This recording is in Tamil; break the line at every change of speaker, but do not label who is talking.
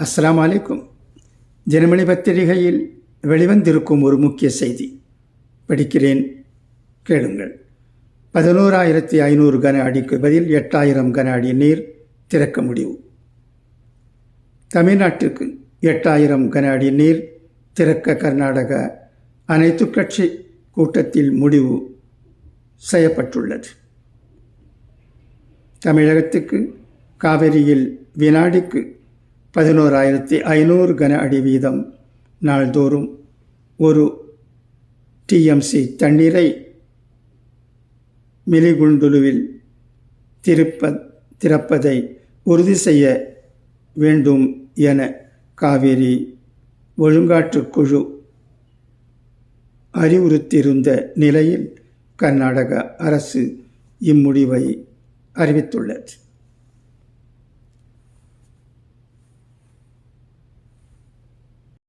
அஸ்லாம் அலைக்கும் தினமணி பத்திரிகையில் வெளிவந்திருக்கும் ஒரு முக்கிய செய்தி. படிக்கிறேன் கேளுங்கள். பதினோராயிரத்தி ஐநூறு கன அடிக்கு பதில் எட்டாயிரம் கன அடி நீர் திறக்க முடிவு தமிழ்நாட்டிற்கு எட்டாயிரம் கன அடி நீர் திறக்க கர்நாடக அனைத்து கட்சி கூட்டத்தில் முடிவு செய்யப்பட்டுள்ளது. தமிழகத்துக்கு காவிரியில் வினாடிக்கு பதினோராயிரத்தி ஐநூறு கன அடி வீதம். நாள்தோறும் ஒரு டிஎம்சி தண்ணீரை மிலிகுண்டுலுவில் திருப்ப திறப்பதை உறுதி செய்ய வேண்டும் என காவிரி ஒழுங்காற்றுக்குழு அறிவுறுத்தியிருந்த நிலையில் கர்நாடக அரசு இம்முடிவை அறிவித்துள்ளது.